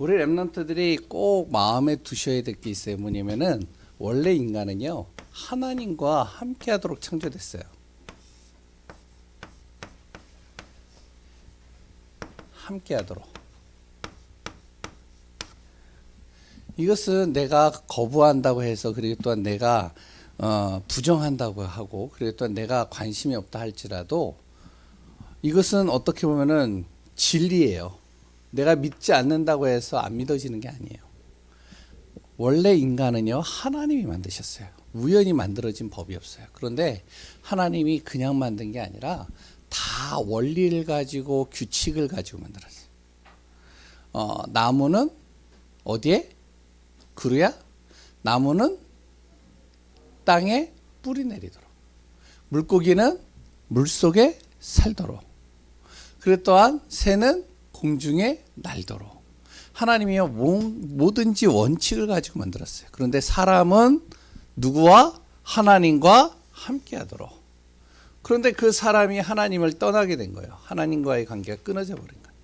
우리 랩런트들이 꼭 마음에 두셔야 될 게 있어요. 뭐냐면은 원래 인간은요 하나님과 함께하도록 창조됐어요. 함께하도록. 이것은 내가 거부한다고 해서 그리고 또한 내가 어, 부정한다고 하고 그리고 또한 내가 관심이 없다 할지라도 이것은 어떻게 보면은 진리예요. 내가 믿지 않는다고 해서 안 믿어지는 게 아니에요. 원래 인간은요 하나님이 만드셨어요. 우연히 만들어진 법이 없어요. 그런데 하나님이 그냥 만든 게 아니라 다 원리를 가지고 규칙을 가지고 만들었어요. 어, 나무는 어디에? 그루야? 나무는 땅에 뿌리 내리도록. 물고기는 물 속에 살도록. 그리고 또한 새는 공중에 날도록. 하나님이요 뭐- 뭐든지 원칙을 가지고 만들었어요. 그런데 사람은 누구와 하나님과 함께하도록. 그런데 그 사람이 하나님을 떠나게 된 거예요. 하나님과의 관계가 끊어져 버린 거예요.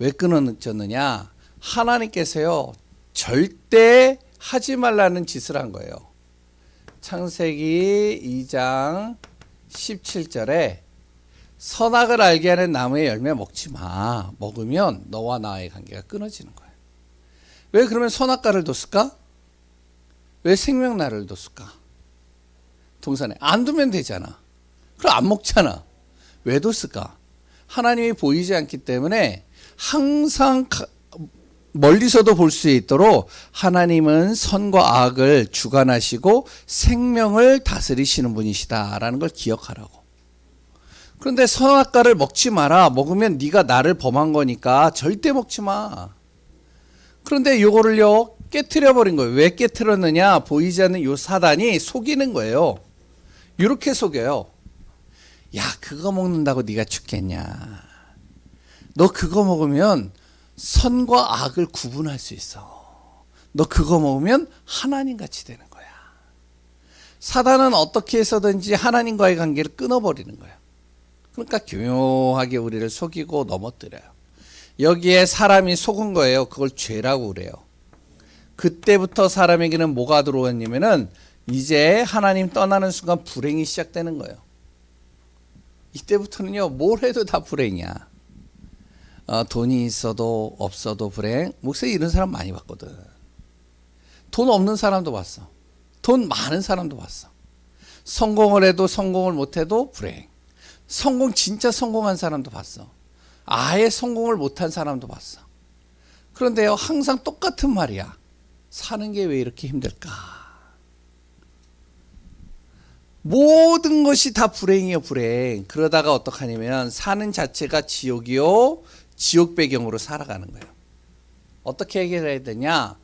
왜 끊어졌느냐? 하나님께서요 절대 하지 말라는 짓을 한 거예요. 창세기 2장 17절에 선악을 알게 하는 나무의 열매 먹지 마. 먹으면 너와 나의 관계가 끊어지는 거예요. 왜 그러면 선악과를 뒀을까? 왜 생명나를 뒀을까? 동산에 안 두면 되잖아. 그럼 안 먹잖아. 왜 뒀을까? 하나님이 보이지 않기 때문에 항상 가- 멀리서도 볼 수 있도록 하나님은 선과 악을 주관하시고 생명을 다스리시는 분이시다라는 걸 기억하라고. 그런데 선악과를 먹지 마라. 먹으면 네가 나를 범한 거니까 절대 먹지 마. 그런데 요거를요 깨트려 버린 거예요. 왜 깨트렸느냐? 보이지 않는 요 사단이 속이는 거예요. 이렇게 속여요. 야, 그거 먹는다고 네가 죽겠냐? 너 그거 먹으면 선과 악을 구분할 수 있어. 너 그거 먹으면 하나님 같이 되는 거야. 사단은 어떻게 해서든지 하나님과의 관계를 끊어버리는 거예요. 그러니까 교묘하게 우리를 속이고 넘어뜨려요. 여기에 사람이 속은 거예요. 그걸 죄라고 그래요. 그때부터 사람에게는 뭐가 들어왔냐면은 이제 하나님 떠나는 순간 불행이 시작되는 거예요. 이때부터는요, 뭘 해도 다 불행이야. 어, 돈이 있어도 없어도 불행. 목사님 이런 사람 많이 봤거든. 돈 없는 사람도 봤어. 돈 많은 사람도 봤어. 성공을 해도 성공을 못 해도 불행. 성공 진짜 성공한 사람도 봤어. 아예 성공을 못한 사람도 봤어. 그런데요, 항상 똑같은 말이야. 사는 게 왜 이렇게 힘들까? 모든 것이 다 불행이요, 불행. 그러다가 어떡하냐면, 사는 자체가 지옥이요, 지옥 배경으로 살아가는 거예요. 어떻게 해결해야 되냐?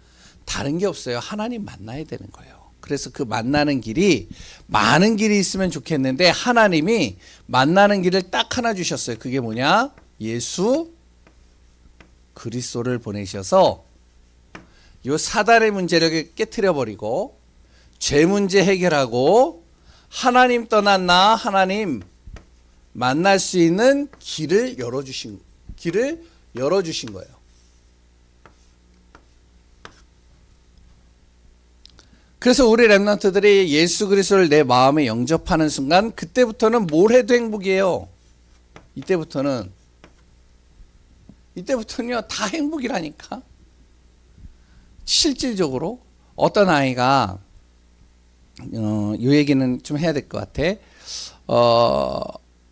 다른 게 없어요. 하나님 만나야 되는 거예요. 그래서 그 만나는 길이 많은 길이 있으면 좋겠는데 하나님이 만나는 길을 딱 하나 주셨어요. 그게 뭐냐? 예수 그리스도를 보내셔서 요 사단의 문제를 깨뜨려 버리고 죄 문제 해결하고 하나님 떠난 나 하나님 만날 수 있는 길을 열어 주신 길을 열어 주신 거예요. 그래서 우리 랩런트들이 예수 그리스도를 내 마음에 영접하는 순간 그때부터는 뭘 해도 행복이에요. 이때부터는 이때부터는요 다 행복이라니까. 실질적으로 어떤 아이가 어, 이 얘기는 좀 해야 될 것 같아. 어,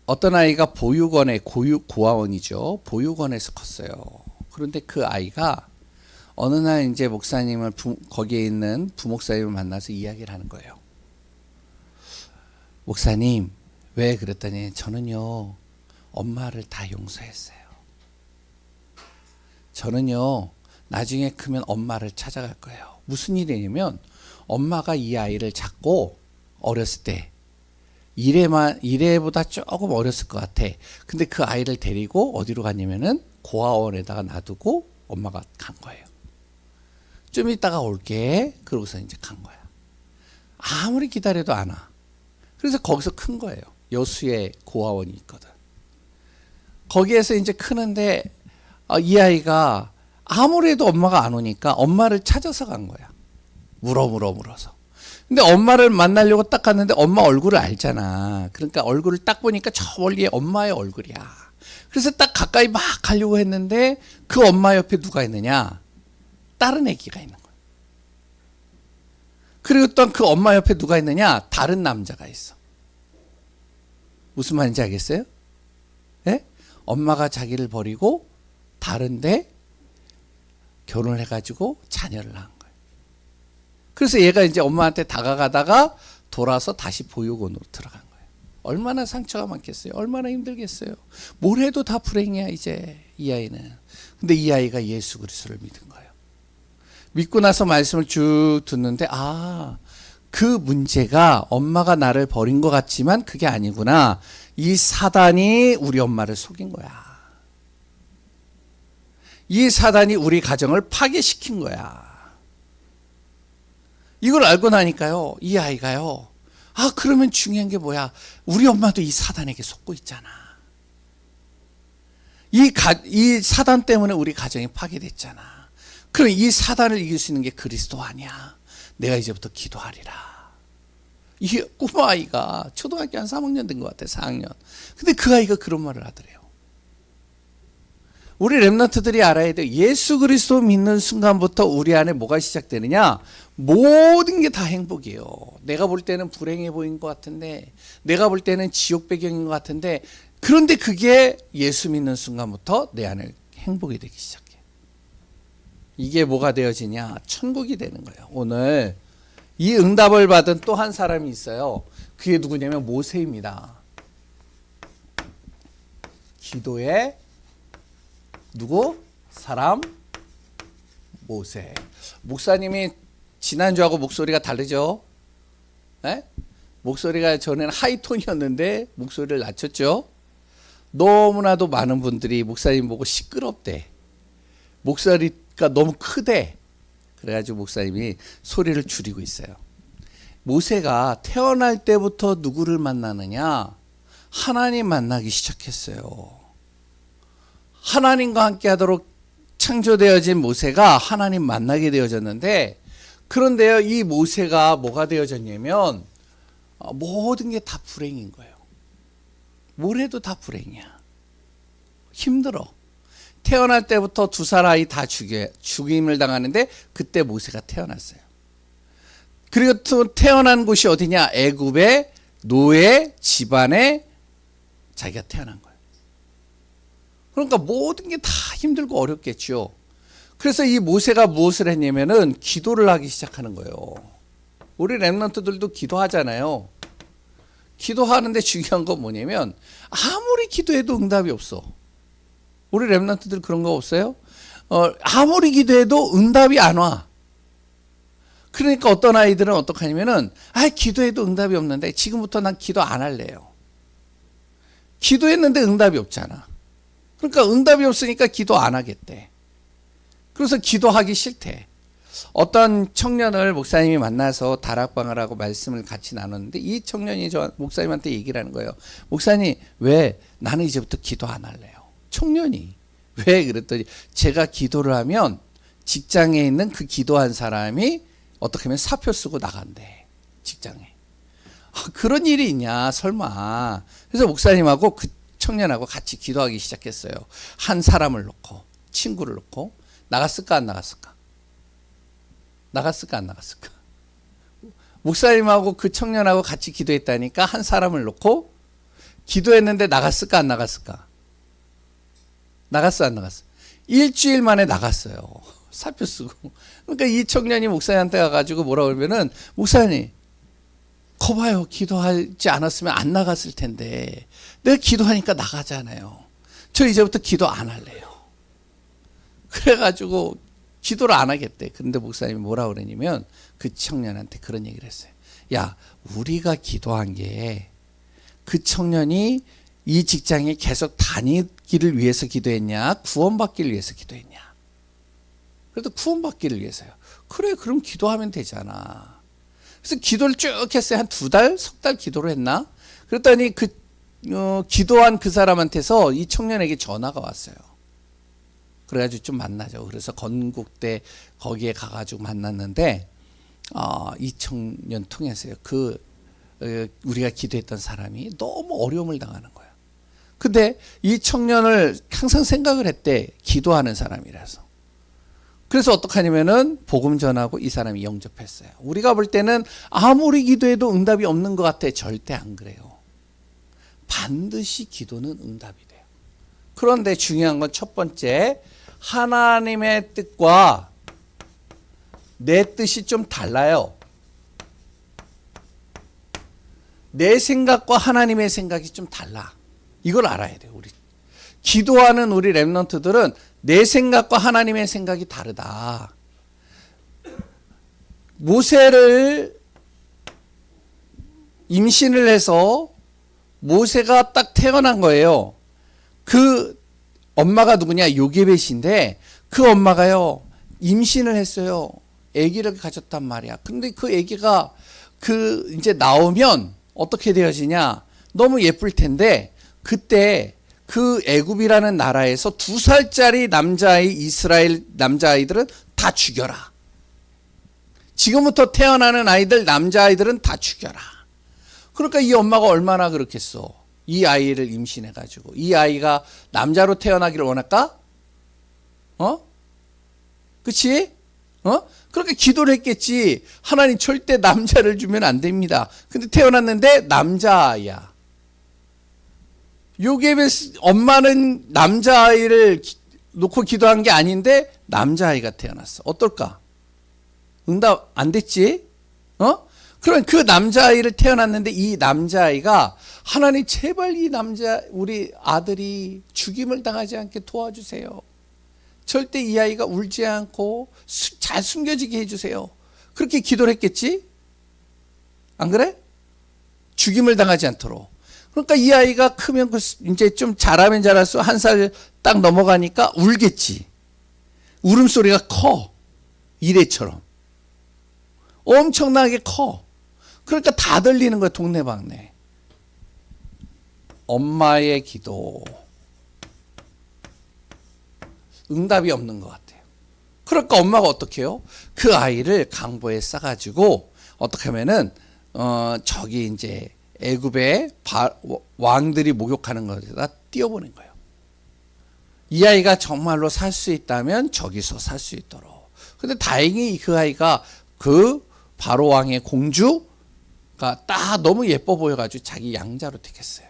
어떤 아이가 보육원에 고유 고아원이죠. 보육원에서 컸어요. 그런데 그 아이가 어느 날 이제 목사님을 부, 거기에 있는 부목사님을 만나서 이야기를 하는 거예요. 목사님 왜 그랬더니 저는요 엄마를 다 용서했어요. 저는요 나중에 크면 엄마를 찾아갈 거예요. 무슨 일이냐면 엄마가 이 아이를 잡고 어렸을 때 이래만 이래보다 조금 어렸을 것 같아. 근데 그 아이를 데리고 어디로 갔냐면은 고아원에다가 놔두고 엄마가 간 거예요. 좀 이따가 올게. 그러고서 이제 간 거야. 아무리 기다려도 안 와. 그래서 거기서 큰 거예요. 여수에 고아원이 있거든. 거기에서 이제 크는데 어, 이 아이가 아무래도 엄마가 안 오니까 엄마를 찾아서 간 거야. 물어 물어 물어서. 근데 엄마를 만나려고 딱 갔는데 엄마 얼굴을 알잖아. 그러니까 얼굴을 딱 보니까 저 멀리에 엄마의 얼굴이야. 그래서 딱 가까이 막 가려고 했는데 그 엄마 옆에 누가 있느냐? 다른 애기가 있는 거야. 그리고 또 그 엄마 옆에 누가 있느냐? 다른 남자가 있어. 무슨 말인지 알겠어요? 예? 엄마가 자기를 버리고 다른데 결혼을 해가지고 자녀를 낳은 거예요. 그래서 얘가 이제 엄마한테 다가가다가 돌아서 다시 보육원으로 들어간 거예요. 얼마나 상처가 많겠어요? 얼마나 힘들겠어요? 뭘 해도 다 불행이야 이제 이 아이는. 근데 이 아이가 예수 그리스도를 믿은 거예요. 믿고 나서 말씀을 쭉 듣는데 아. 그 문제가 엄마가 나를 버린 것 같지만 그게 아니구나. 이 사단이 우리 엄마를 속인 거야. 이 사단이 우리 가정을 파괴시킨 거야. 이걸 알고 나니까요, 이 아이가요, 아, 그러면 중요한 게 뭐야? 우리 엄마도 이 사단에게 속고 있잖아. 이, 가, 이 사단 때문에 우리 가정이 파괴됐잖아. 그럼 이 사단을 이길 수 있는 게 그리스도 아니야. 내가 이제부터 기도하리라. 이 꼬마 아이가 초등학교 한 3학년 된 것 같아, 4학년. 근데 그 아이가 그런 말을 하더래요. 우리 랩런트들이 알아야 돼. 예수 그리스도 믿는 순간부터 우리 안에 뭐가 시작되느냐? 모든 게 다 행복이에요. 내가 볼 때는 불행해 보이는 것 같은데, 내가 볼 때는 지옥 배경인 것 같은데, 그런데 그게 예수 믿는 순간부터 내 안에 행복이 되기 시작해. 이게 뭐가 되어지냐? 천국이 되는 거예요. 오늘 이 응답을 받은 또 한 사람이 있어요. 그게 누구냐면 모세입니다. 기도의 누구? 사람 모세. 목사님이 지난주하고 목소리가 다르죠? 네? 목소리가 전에는 하이톤이었는데 목소리를 낮췄죠? 너무나도 많은 분들이 목사님 보고 시끄럽대. 목소리 가 너무 크대. 그래가지고 목사님이 소리를 줄이고 있어요. 모세가 태어날 때부터 누구를 만나느냐? 하나님 만나기 시작했어요. 하나님과 함께 하도록 창조되어진 모세가 하나님 만나게 되어졌는데, 그런데요, 이 모세가 뭐가 되어졌냐면, 어, 모든 게 다 불행인 거예요. 뭘 해도 다 불행이야. 힘들어. 태어날 때부터 두 살 아이 다 죽여, 죽임을 당하는데 그때 모세가 태어났어요. 그리고 또 태어난 곳이 어디냐? 애굽의 노예 집안에 자기가 태어난 거예요. 그러니까 모든 게 다 힘들고 어렵겠죠. 그래서 이 모세가 무엇을 했냐면은 기도를 하기 시작하는 거예요. 우리 랩런트들도 기도하잖아요. 기도하는데 중요한 건 뭐냐면 아무리 기도해도 응답이 없어. 우리 랩런트들 그런 거 없어요? 어, 아무리 기도해도 응답이 안 와. 그러니까 어떤 아이들은 어떻게 하냐면은, 아, 기도해도 응답이 없는데, 지금부터 난 기도 안 할래요. 기도했는데 응답이 없잖아. 그러니까 응답이 없으니까 기도 안 하겠대. 그래서 기도하기 싫대. 어떤 청년을 목사님이 만나서 다락방을 하고 말씀을 같이 나눴는데 이 청년이 저 목사님한테 얘기를 하는 거예요. 목사님, 왜 나는 이제부터 기도 안 할래요? 청년이. 왜 그랬더니 제가 기도를 하면 직장에 있는 그 기도한 사람이 어떻게 하면 사표 쓰고 나간대. 직장에. 아, 그런 일이 있냐, 설마. 그래서 목사님하고 그 청년하고 같이 기도하기 시작했어요. 한 사람을 놓고, 친구를 놓고, 나갔을까, 안 나갔을까? 나갔을까, 안 나갔을까? 목사님하고 그 청년하고 같이 기도했다니까 한 사람을 놓고 기도했는데 나갔을까, 안 나갔을까? 나갔어, 안 나갔어? 일주일 만에 나갔어요. 사표 쓰고. 그러니까 이 청년이 목사님한테 가가지고 뭐라 그러면은, 목사님, 거봐요. 기도하지 않았으면 안 나갔을 텐데. 내가 기도하니까 나가잖아요. 저 이제부터 기도 안 할래요. 그래가지고 기도를 안 하겠대. 그런데 목사님이 뭐라 그러냐면 그 청년한테 그런 얘기를 했어요. 야, 우리가 기도한 게 그 청년이 이 직장에 계속 다니 기를 위해서 기도했냐? 구원받기를 위해서 기도했냐? 그래도 구원받기를 위해서요. 그래, 그럼 기도하면 되잖아. 그래서 기도를 쭉 했어요. 한 두 달, 석 달 기도를 했나? 그랬더니 그, 어, 기도한 그 사람한테서 이 청년에게 전화가 왔어요. 그래가지고 좀 만나죠. 그래서 건국대 거기에 가가지고 만났는데 어, 이 청년 통해서요. 그 어, 우리가 기도했던 사람이 너무 어려움을 당하는 거야. 근데 이 청년을 항상 생각을 했대. 기도하는 사람이라서. 그래서 어떡하냐면은 복음 전하고 이 사람이 영접했어요. 우리가 볼 때는 아무리 기도해도 응답이 없는 것 같아. 절대 안 그래요. 반드시 기도는 응답이 돼요. 그런데 중요한 건 첫 번째, 하나님의 뜻과 내 뜻이 좀 달라요. 내 생각과 하나님의 생각이 좀 달라. 이걸 알아야 돼요, 우리. 기도하는 우리 랩런트들은 내 생각과 하나님의 생각이 다르다. 모세를 임신을 해서 모세가 딱 태어난 거예요. 그 엄마가 누구냐? 요게벳인데 그 엄마가요. 임신을 했어요. 아기를 가졌단 말이야. 근데 그 아기가 그 이제 나오면 어떻게 되어지냐? 너무 예쁠 텐데 그때 그 애굽이라는 나라에서 두 살짜리 남자아이 이스라엘 남자아이들은 다 죽여라. 지금부터 태어나는 아이들 남자아이들은 다 죽여라. 그러니까 이 엄마가 얼마나 그렇겠어. 이 아이를 임신해 가지고 이 아이가 남자로 태어나기를 원할까? 어? 그치? 어? 그렇게 기도를 했겠지. 하나님 절대 남자를 주면 안 됩니다. 근데 태어났는데 남자아이야. 요게벳 엄마는 남자아이를 기- 놓고 기도한 게 아닌데 남자아이가 태어났어. 어떨까? 응답 안 됐지? 어? 그럼 그 남자아이를 태어났는데 이 남자아이가 하나님 제발 이 남자 우리 아들이 죽임을 당하지 않게 도와주세요. 절대 이 아이가 울지 않고 수- 잘 숨겨지게 해주세요. 그렇게 기도를 했겠지? 안 그래? 죽임을 당하지 않도록. 그러니까 이 아이가 크면 그 수- 이제 좀 자라면 자랄수록 한살 딱 넘어가니까 울겠지. 울음소리가 커. 이래처럼. 엄청나게 커. 그러니까 다 들리는 거야, 동네방네. 엄마의 기도. 응답이 없는 것 같아요. 그러니까 엄마가 어떻게 해요? 그 아이를 강보에 싸가지고 어떻게 하면은 어 저기 이제 애굽의 바- 왕들이 목욕하는 것에다 띄워보낸 거예요. 이 아이가 정말로 살 수 있다면 저기서 살 수 있도록. 근데 다행히 그 아이가 그 바로 왕의 공주가 딱 너무 예뻐 보여가지고 자기 양자로 택했어요.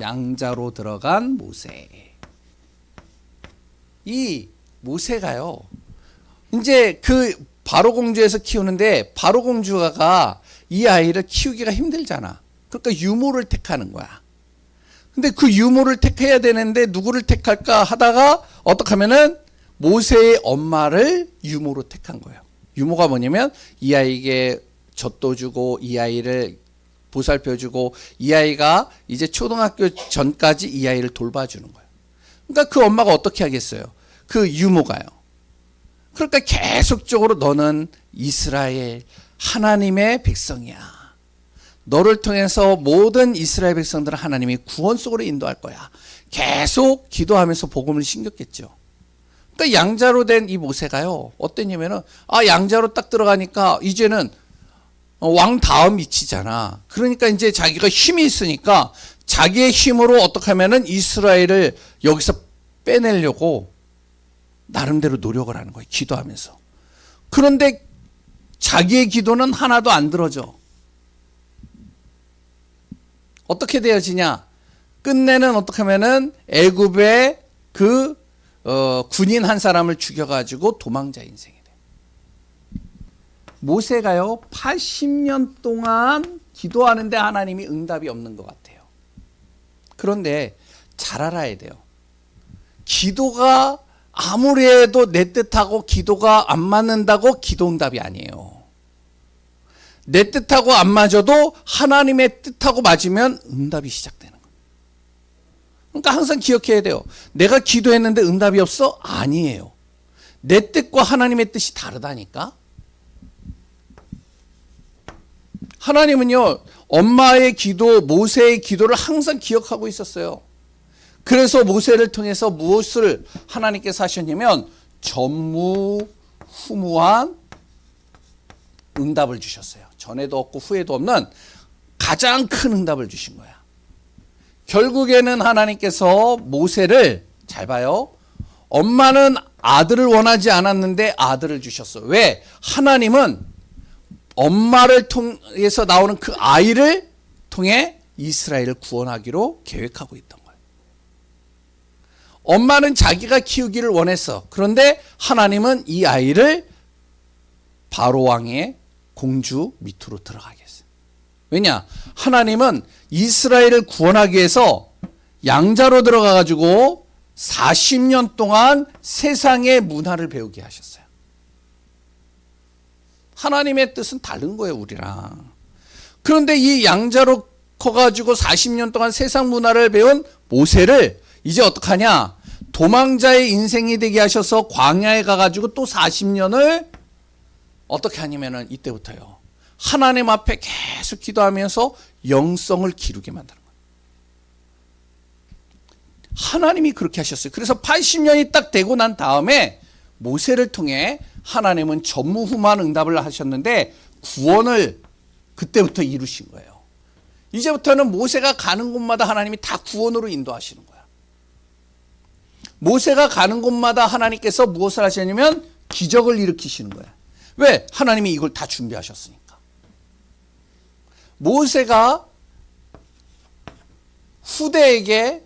양자로 들어간 모세. 이 모세가요. 이제 그 바로 공주에서 키우는데 바로 공주가 이 아이를 키우기가 힘들잖아. 그러니까 유모를 택하는 거야. 근데 그 유모를 택해야 되는데 누구를 택할까 하다가 어떻게 하면은 모세의 엄마를 유모로 택한 거예요. 유모가 뭐냐면 이 아이에게 젖도 주고 이 아이를 보살펴 주고 이 아이가 이제 초등학교 전까지 이 아이를 돌봐주는 거예요. 그러니까 그 엄마가 어떻게 하겠어요? 그 유모가요. 그러니까 계속적으로 너는 이스라엘 하나님의 백성이야. 너를 통해서 모든 이스라엘 백성들을 하나님이 구원 속으로 인도할 거야. 계속 기도하면서 복음을 신겼겠죠. 그러니까 양자로 된 이 모세가요. 어땠냐면은 아 양자로 딱 들어가니까 이제는 어, 왕 다음 위치잖아. 그러니까 이제 자기가 힘이 있으니까 자기의 힘으로 어떻게 하면은 이스라엘을 여기서 빼내려고 나름대로 노력을 하는 거예요. 기도하면서. 그런데 자기의 기도는 하나도 안 들어져. 어떻게 되어지냐? 끝내는 어떻게 하면은 애굽의 그 어, 군인 한 사람을 죽여가지고 도망자 인생이 돼. 모세가요 80년 동안 기도하는데 하나님이 응답이 없는 것 같아요. 그런데 잘 알아야 돼요. 기도가 아무리 해도 내 뜻하고 기도가 안 맞는다고 기도 응답이 아니에요. 내 뜻하고 안 맞아도 하나님의 뜻하고 맞으면 응답이 시작되는 거예요. 그러니까 항상 기억해야 돼요. 내가 기도했는데 응답이 없어? 아니에요. 내 뜻과 하나님의 뜻이 다르다니까? 하나님은요, 엄마의 기도, 모세의 기도를 항상 기억하고 있었어요. 그래서 모세를 통해서 무엇을 하나님께서 하셨냐면 전무후무한 응답을 주셨어요. 전에도 없고 후에도 없는 가장 큰 응답을 주신 거야. 결국에는 하나님께서 모세를 잘 봐요. 엄마는 아들을 원하지 않았는데 아들을 주셨어. 왜? 하나님은 엄마를 통해서 나오는 그 아이를 통해 이스라엘을 구원하기로 계획하고 있던. 엄마는 자기가 키우기를 원했어. 그런데 하나님은 이 아이를 바로 왕의 공주 밑으로 들어가게 했어요. 왜냐? 하나님은 이스라엘을 구원하기 위해서 양자로 들어가 가지고 40년 동안 세상의 문화를 배우게 하셨어요. 하나님의 뜻은 다른 거예요, 우리랑. 그런데 이 양자로 커 가지고 40년 동안 세상 문화를 배운 모세를 이제 어떡하냐? 도망자의 인생이 되게 하셔서 광야에 가가지고 또 40년을 어떻게 하냐면은 이때부터요. 하나님 앞에 계속 기도하면서 영성을 기르게 만드는 거예요. 하나님이 그렇게 하셨어요. 그래서 80년이 딱 되고 난 다음에 모세를 통해 하나님은 전무후무한 응답을 하셨는데 구원을 그때부터 이루신 거예요. 이제부터는 모세가 가는 곳마다 하나님이 다 구원으로 인도하시는 거야. 모세가 가는 곳마다 하나님께서 무엇을 하시냐면 기적을 일으키시는 거야. 왜? 하나님이 이걸 다 준비하셨으니까. 모세가 후대에게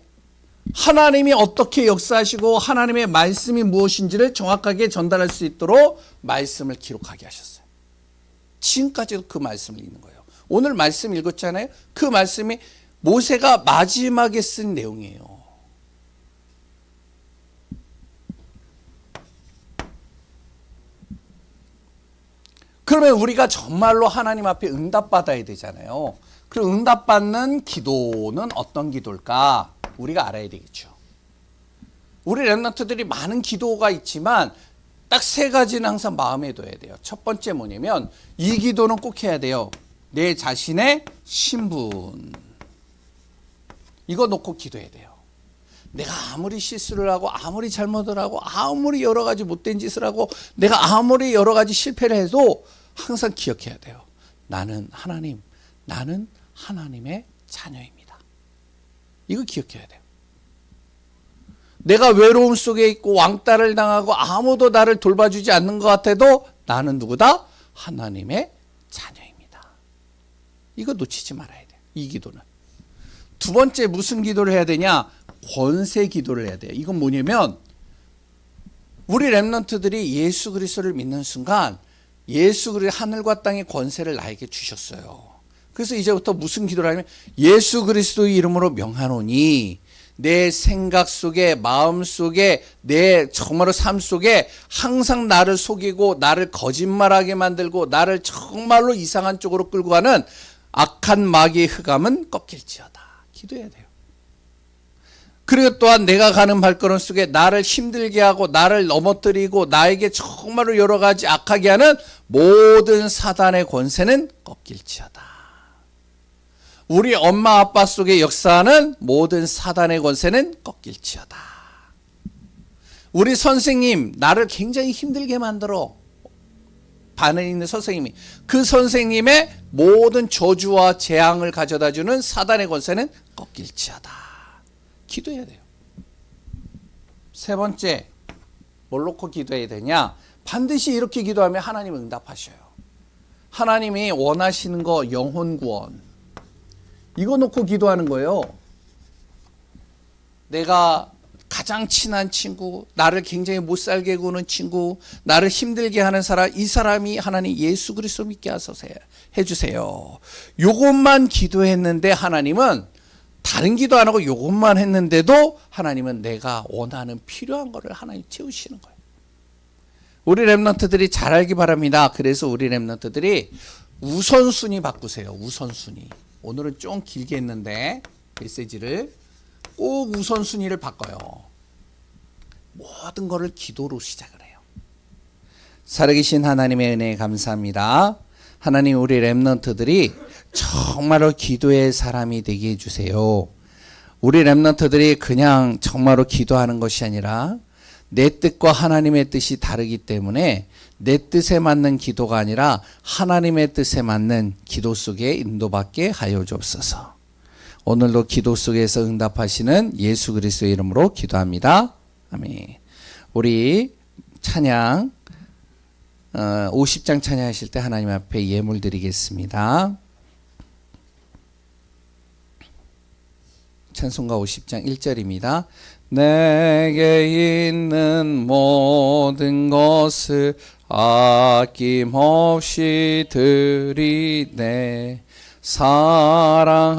하나님이 어떻게 역사하시고 하나님의 말씀이 무엇인지를 정확하게 전달할 수 있도록 말씀을 기록하게 하셨어요. 지금까지도 그 말씀을 읽는 거예요. 오늘 말씀 읽었잖아요. 그 말씀이 모세가 마지막에 쓴 내용이에요. 그러면 우리가 정말로 하나님 앞에 응답받아야 되잖아요. 그 응답받는 기도는 어떤 기도일까? 우리가 알아야 되겠죠. 우리 랩런트들이 많은 기도가 있지만 딱 세 가지는 항상 마음에 둬야 돼요. 첫 번째 뭐냐면 이 기도는 꼭 해야 돼요. 내 자신의 신분. 이거 놓고 기도해야 돼요. 내가 아무리 실수를 하고 아무리 잘못을 하고 아무리 여러 가지 못된 짓을 하고 내가 아무리 여러 가지 실패를 해도 항상 기억해야 돼요. 나는 하나님, 나는 하나님의 자녀입니다. 이거 기억해야 돼요. 내가 외로움 속에 있고 왕따를 당하고 아무도 나를 돌봐주지 않는 것 같아도 나는 누구다? 하나님의 자녀입니다. 이거 놓치지 말아야 돼요. 이 기도는. 두 번째 무슨 기도를 해야 되냐? 권세 기도를 해야 돼요. 이건 뭐냐면 우리 랩런트들이 예수 그리스도를 믿는 순간 예수 그리스도 하늘과 땅의 권세를 나에게 주셨어요. 그래서 이제부터 무슨 기도를 하냐면 예수 그리스도의 이름으로 명하노니 내 생각 속에 마음 속에 내 정말로 삶 속에 항상 나를 속이고 나를 거짓말하게 만들고 나를 정말로 이상한 쪽으로 끌고 가는 악한 마귀의 흑암은 꺾일지어다. 기도해야 돼요. 그리고 또한 내가 가는 발걸음 속에 나를 힘들게 하고 나를 넘어뜨리고 나에게 정말로 여러 가지 악하게 하는 모든 사단의 권세는 꺾일지어다. 우리 엄마 아빠 속에 역사하는 모든 사단의 권세는 꺾일지어다. 우리 선생님 나를 굉장히 힘들게 만들어 반에 있는 선생님이 그 선생님의 모든 저주와 재앙을 가져다 주는 사단의 권세는 꺾일지어다. 기도해야 돼요. 세 번째 뭘 놓고 기도해야 되냐? 반드시 이렇게 기도하면 하나님 응답하셔요. 하나님이 원하시는 거 영혼 구원 이거 놓고 기도하는 거예요. 내가 가장 친한 친구, 나를 굉장히 못 살게 구는 친구, 나를 힘들게 하는 사람, 이 사람이 하나님 예수 그리스도 믿게 하소서 해주세요. 요것만 기도했는데 하나님은 다른 기도 안 하고 요것만 했는데도 하나님은 내가 원하는 필요한 거를 하나님 채우시는 거예요. 우리 랩런트들이 잘 알기 바랍니다. 그래서 우리 랩런트들이 우선순위 바꾸세요. 우선순위. 오늘은 좀 길게 했는데 메시지를 꼭 우선순위를 바꿔요. 모든 것을 기도로 시작을 해요. 살아계신 하나님의 은혜에 감사합니다. 하나님 우리 랩런트들이 정말로 기도의 사람이 되게 해주세요. 우리 랩런트들이 그냥 정말로 기도하는 것이 아니라 내 뜻과 하나님의 뜻이 다르기 때문에 내 뜻에 맞는 기도가 아니라 하나님의 뜻에 맞는 기도 속에 인도받게 하여 주옵소서. 오늘도 기도 속에서 응답하시는 예수 그리스도의 이름으로 기도합니다. 아멘. 우리 찬양 어, 50장 찬양하실 때 하나님 앞에 예물 드리겠습니다. 찬송가 50장 1절입니다. 내게 있는 모든 것을 아낌없이 드리네. 사랑하고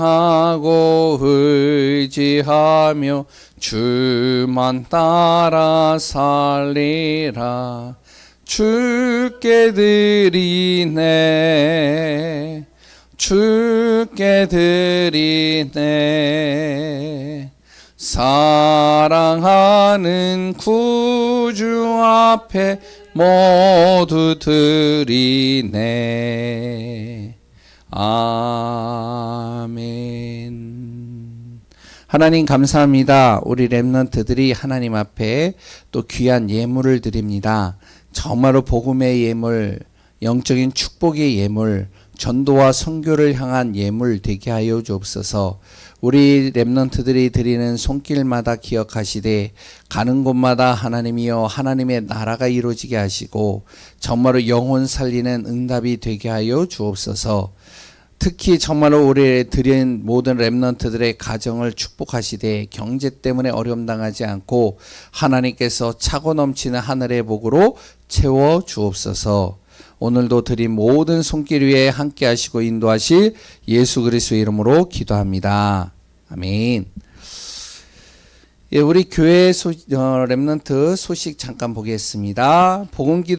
의지하며 주만 따라 살리라. 주께 드리네. 주께 드리네. 사랑하는 구주 앞에 모두 드리네. 아멘. 하나님 감사합니다. 우리 랩런트들이 하나님 앞에 또 귀한 예물을 드립니다. 정말로 복음의 예물, 영적인 축복의 예물, 전도와 선교를 향한 예물 되게 하여 주옵소서. 우리 렘넌트들이 드리는 손길마다 기억하시되 가는 곳마다 하나님이여 하나님의 나라가 이루어지게 하시고 정말로 영혼 살리는 응답이 되게 하여 주옵소서. 특히 정말로 올해 드린 모든 렘넌트들의 가정을 축복하시되 경제 때문에 어려움 당하지 않고 하나님께서 차고 넘치는 하늘의 복으로 채워 주옵소서. 오늘도 드린 모든 손길 위에 함께 하시고 인도하실 예수 그리스도의 이름으로 기도합니다. 아멘. 예, 우리 교회 소, 어, 렘넌트 소식 잠깐 보겠습니다. 복음 기도